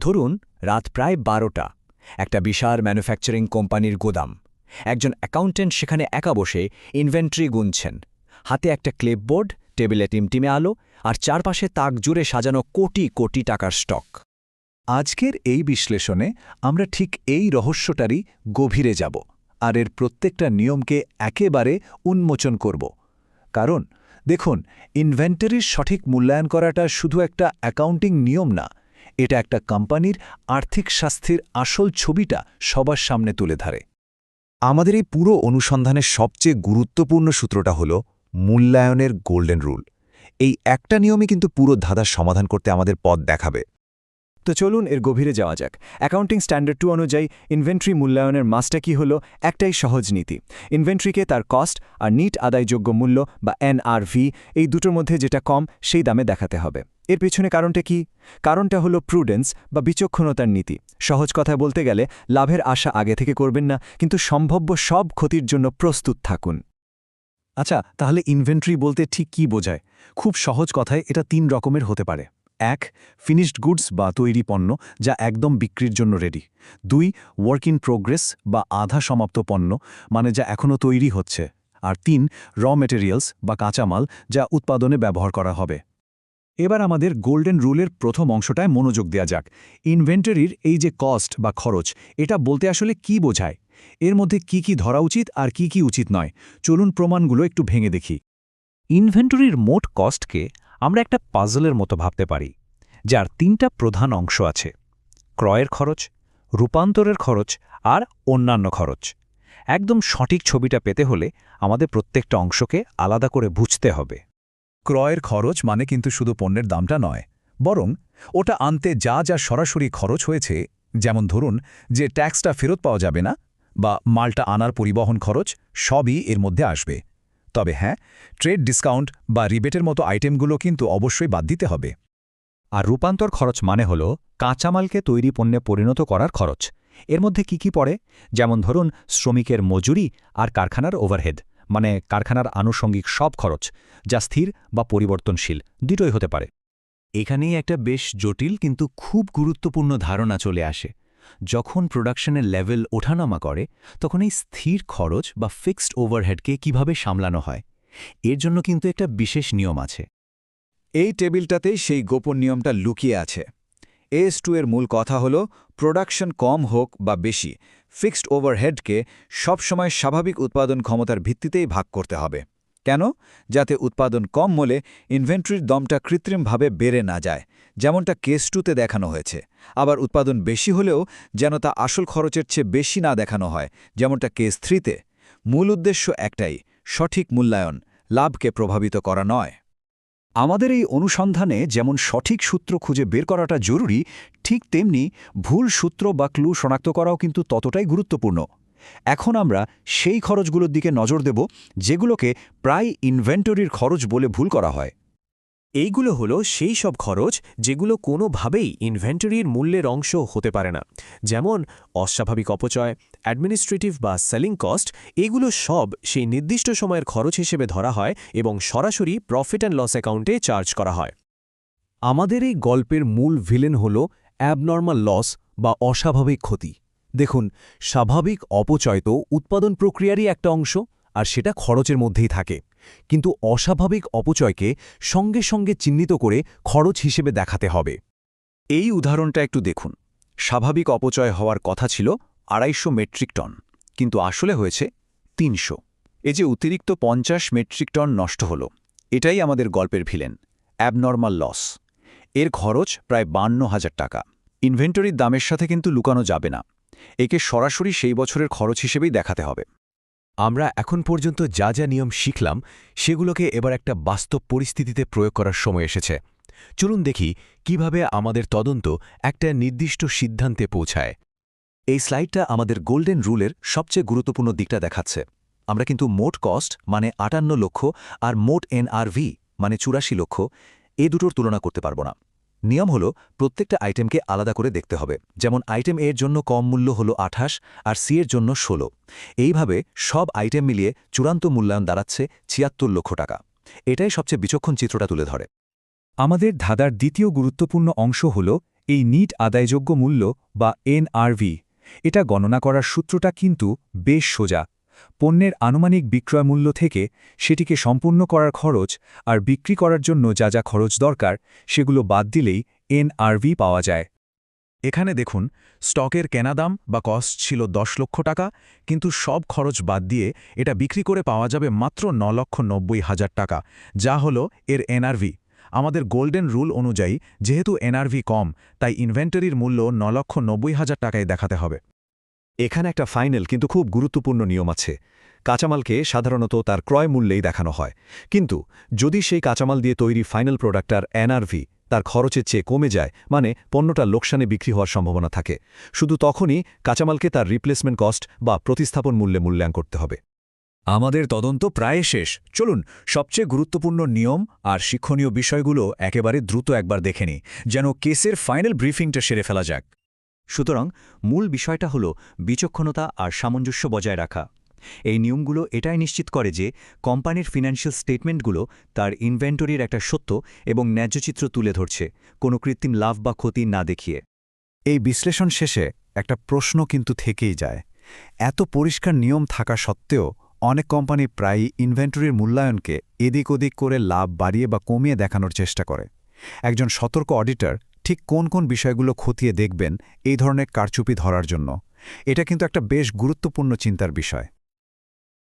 ধরুন, রাত প্রায় বারোটা। একটা বিশাল ম্যানুফ্যাকচারিং কোম্পানির গোদাম। একজন সেখানে একা বসে ইনভেন্টরি গুনছেন। হাতে একটা ক্লিপবোর্ড, টেবিলে টিমটিমে আলো, আর চারপাশে তাক জুড়ে সাজানো কোটি কোটি টাকার স্টক। আজকের এই বিশ্লেষণে আমরা ঠিক এই রহস্যটারই গভীরে যাব, আর এর প্রত্যেকটা নিয়মকে একেবারে উন্মোচন করব। কারণ, দেখুন, ইনভেন্টারির সঠিক মূল্যায়ন করাটা শুধু একটা অ্যাকাউন্টিং নিয়ম না এটা একটা কোম্পানির আর্থিক স্বাস্থ্যের আসল ছবিটা সবার সামনে তুলে ধরে। আমাদের এই পুরো অনুসন্ধানের সবচেয়ে গুরুত্বপূর্ণ সূত্রটা হল মূল্যায়নের গোল্ডেন রুল। এই একটা নিয়মই কিন্তু পুরো ধাঁধার সমাধান করতে আমাদের পথ দেখাবে। তো চলুন এর গভীরে যাওয়া যাক। অ্যাকাউন্টিং স্ট্যান্ডার্ড টু অনুযায়ী ইনভেন্ট্রি মূল্যায়নের মাসটা কি হলো একটাই সহজ নীতি। ইনভেন্টরিকে তার কস্ট আর নিট আদায়যোগ্য মূল্য বা এনআরভি এই দুটোর মধ্যে যেটা কম সেই দামে দেখাতে হবে। এর পেছনে কারণটা কি? কারণটা হলো প্রুডেন্স বা বিচক্ষণতার নীতি। সহজ কথায় বলতে গেলে, লাভের আশা আগে থেকে করবেন না, কিন্তু সম্ভাব্য সব ক্ষতির জন্য প্রস্তুত থাকুন। আচ্ছা তাহলে ইনভেন্টরি বলতে ঠিক কি বোঝায়? খুব সহজ কথায় এটা তিন রকমের হতে পারে। এক ফিনিশড গুডস বা তৈরি পণ্য যা একদম বিক্রির জন্য রেডি দুই ওয়ার্ক ইন প্রোগ্রেস বা আধা সমাপ্ত পণ্য মানে যা এখনও তৈরি হচ্ছে। আর তিন র মেটেরিয়ালস বা কাঁচামাল যা উৎপাদনে ব্যবহার করা হবে। এবার আমাদের গোল্ডেন রুলের প্রথম অংশটায় মনোযোগ দেওয়া যাক। ইনভেন্টরির এই যে কস্ট বা খরচ, এটা বলতে আসলে কি বোঝায়? এর মধ্যে কি কি ধরা উচিত আর কি কি উচিত নয়। চলুন প্রমাণগুলো একটু ভেঙে দেখি। ইনভেন্টরির মোট কস্টকে আমরা একটা পাজলের মতো ভাবতে পারি, যার তিনটা প্রধান অংশ আছে। ক্রয়ের খরচ, রূপান্তরের খরচ আর অন্যান্য খরচ। একদম সঠিক ছবিটা পেতে হলে আমাদের প্রত্যেকটা অংশকে আলাদা করে বুঝতে হবে। ক্রয়ের খরচ মানে কিন্তু শুধু পণ্যের দামটা নয়, বরং ওটা আনতে যা যা সরাসরি খরচ হয়েছে, যেমন ধরুন যে ট্যাক্সটা ফেরত পাওয়া যাবে না বা মালটা আনার পরিবহন খরচ সবই এর মধ্যে আসবে। তবে হ্যাঁ ট্রেড ডিসকাউন্ট বা রিবেটের মতো আইটেমগুলো কিন্তু অবশ্যই বাদ দিতে হবে। আর রূপান্তর খরচ মানে হল কাঁচামালকে তৈরি পণ্যে পরিণত করার খরচ। এর মধ্যে কি কি পড়ে? যেমন ধরুন শ্রমিকের মজুরি আর কারখানার ওভারহেড। মানে কারখানার আনুষঙ্গিক সব খরচ, যা স্থির বা পরিবর্তনশীল, দুটোই হতে পারে। এখানেই একটা বেশ জটিল কিন্তু খুব গুরুত্বপূর্ণ ধারণা চলে আসে। যখন প্রোডাকশনের লেভেল ওঠানামা করে, তখন এই স্থির খরচ বা ফিক্সড ওভারহেডকে কীভাবে সামলানো হয়? এর জন্য কিন্তু একটা বিশেষ নিয়ম আছে। এই টেবিলটাতেই সেই গোপন নিয়মটা লুকিয়ে আছে। এস টু এর মূল কথা হল, প্রোডাকশন কম হোক বা বেশি ফিক্সড ওভারহেডকে সবসময় স্বাভাবিক উৎপাদন ক্ষমতার ভিত্তিতেই ভাগ করতে হবে। কেন? যাতে উৎপাদন কম মলে ইনভেন্টরির দমটা কৃত্রিমভাবে বেড়ে না যায়, যেমনটা কেস টুতে দেখানো হয়েছে। আবার উৎপাদন বেশি হলেও যেন তা আসল খরচের চেয়ে বেশি না দেখানো হয়, যেমনটা কেস থ্রিতে। মূল উদ্দেশ্য একটাই, সঠিক মূল্যায়ন, লাভকে প্রভাবিত করা নয়। আমাদের এই অনুসন্ধানে যেমন সঠিক সূত্র খুঁজে বের করাটা জরুরি, ঠিক তেমনি ভুল সূত্র বা ক্লু শনাক্ত করাও কিন্তু ততটাই গুরুত্বপূর্ণ। এখন আমরা সেই খরচগুলোর দিকে নজর দেব, যেগুলোকে প্রায় ইনভেন্টরির খরচ বলে ভুল করা হয়। এইগুলো হলো সেই সব খরচ যেগুলো কোনোভাবেই ইনভেন্টরির মূল্যের অংশ হতে পারে না। যেমন অস্বাভাবিক অপচয় অ্যাডমিনিস্ট্রেটিভ বা সেলিং কস্ট এগুলো সব সেই নির্দিষ্ট সময়ের খরচ হিসেবে ধরা হয় এবং সরাসরি প্রফিট অ্যান্ড লস অ্যাকাউন্টে চার্জ করা হয়। আমাদের এই গল্পের মূল ভিলেন হল অ্যাবনর্মাল লস বা অস্বাভাবিক ক্ষতি। দেখুন, স্বাভাবিক অপচয় তো উৎপাদন প্রক্রিয়ারই একটা অংশ, আর সেটা খরচের মধ্যেই থাকে। কিন্তু অস্বাভাবিক অপচয়কে সঙ্গে সঙ্গে চিহ্নিত করে খরচ হিসেবে দেখাতে হবে। এই উদাহরণটা একটু দেখুন। স্বাভাবিক অপচয় হওয়ার কথা ছিল আড়াইশো মেট্রিক টন, কিন্তু আসলে হয়েছে তিনশো। এ যে অতিরিক্ত পঞ্চাশ মেট্রিক টন নষ্ট হল, এটাই আমাদের গল্পের ভিলেন অ্যাবনর্মাল লস এর খরচ প্রায় বান্ন হাজার টাকা। ইনভেন্টরির দামের সাথে কিন্তু লুকানো যাবে না। একে সরাসরি সেই বছরের খরচ হিসেবেই দেখাতে হবে। আমরা এখন পর্যন্ত যা যা নিয়ম শিখলাম, সেগুলোকে এবার একটা বাস্তব পরিস্থিতিতে প্রয়োগ করার সময় এসেছে। চলুন দেখি কীভাবে আমাদের তদন্ত একটা নির্দিষ্ট সিদ্ধান্তে পৌঁছায়। এই স্লাইডটা আমাদের গোল্ডেন রুলের সবচেয়ে গুরুত্বপূর্ণ দিকটা দেখাচ্ছে। আমরা কিন্তু মোট কস্ট মানে আটান্ন লক্ষ আর মোট এনআরভি মানে চুরাশি লক্ষ, এ দুটোর তুলনা করতে পারব না। নিয়ম হলো প্রত্যেকটা আইটেমকে আলাদা করে দেখতে হবে। যেমন আইটেম এর জন্য কম মূল্য হলো আঠাশ আর সি এর জন্য ১৬ এইভাবে সব আইটেম মিলিয়ে চূড়ান্ত মূল্যায়ন দাঁড়াচ্ছে ছিয়াত্তর লক্ষ টাকা। এটাই সবচেয়ে বিচক্ষণ চিত্রটা তুলে ধরে। আমাদের ধাঁধার দ্বিতীয় গুরুত্বপূর্ণ অংশ হল এই নিট আদায়যোগ্য মূল্য বা এনআরভি এটা গণনা করার সূত্রটা কিন্তু বেশ সোজা। পণ্যের আনুমানিক বিক্রয় মূল্য থেকে সেটিকে সম্পূর্ণ করার খরচ আর বিক্রি করার জন্য যা যা খরচ দরকার, সেগুলো বাদ দিলেই এনআরভি পাওয়া যায়। এখানে দেখুন, স্টকের কেনা দাম বা কস্ট ছিল দশ লক্ষ টাকা, কিন্তু সব খরচ বাদ দিয়ে এটা বিক্রি করে পাওয়া যাবে মাত্র ন লক্ষ নব্বই হাজার টাকা, যা হলো এর এনআরভি। আমাদের গোল্ডেন রুল অনুযায়ী, যেহেতু এনআরভি কম, তাই ইনভেন্টরির মূল্য ন লক্ষ নব্বই হাজার টাকায় দেখাতে হবে। এখানে একটা ফাইনাল কিন্তু খুব গুরুত্বপূর্ণ নিয়ম আছে। কাঁচামালকে সাধারণত তার ক্রয় মূল্যেই দেখানো হয়। কিন্তু যদি সেই কাঁচামাল দিয়ে তৈরি ফাইনাল প্রোডাক্টার এনআরভি তার খরচের চেয়ে কমে যায় মানে পণ্যটা লোকসানে বিক্রি হওয়ার সম্ভাবনা থাকে, শুধু তখনই কাঁচামালকে তার রিপ্লেসমেন্ট কস্ট বা প্রতিস্থাপন মূল্যে মূল্যায়ন করতে হবে। আমাদের তদন্ত প্রায় শেষ। চলুন, সবচেয়ে গুরুত্বপূর্ণ নিয়ম আর শিক্ষণীয় বিষয়গুলো একেবারে দ্রুত একবার দেখে নিই, যেন কেসের ফাইনাল ব্রিফিংটা সেরে ফেলা যাক। সুতরাং মূল বিষয়টা হল বিচক্ষণতা আর সামঞ্জস্য বজায় রাখা। এই নিয়মগুলো এটাই নিশ্চিত করে যে কোম্পানির ফিনান্সিয়াল স্টেটমেন্টগুলো তার ইনভেন্টরির একটা সত্য এবং ন্যায্যচিত্র তুলে ধরছে, কোনো কৃত্রিম লাভ বা ক্ষতি না দেখিয়ে। এই বিশ্লেষণ শেষে একটা প্রশ্ন কিন্তু থেকেই যায়। এত পরিষ্কার নিয়ম থাকা সত্ত্বেও অনেক কোম্পানি প্রায়ই ইনভেন্টরির মূল্যায়নকে এদিক ওদিক করে লাভ বাড়িয়ে বা কমিয়ে দেখানোর চেষ্টা করে। একজন সতর্ক অডিটর ঠিক কোন কোন বিষয়গুলো খতিয়ে দেখবেন এই ধরনের কারচুপি ধরার জন্য। এটা কিন্তু একটা বেশ গুরুত্বপূর্ণ চিন্তার বিষয়।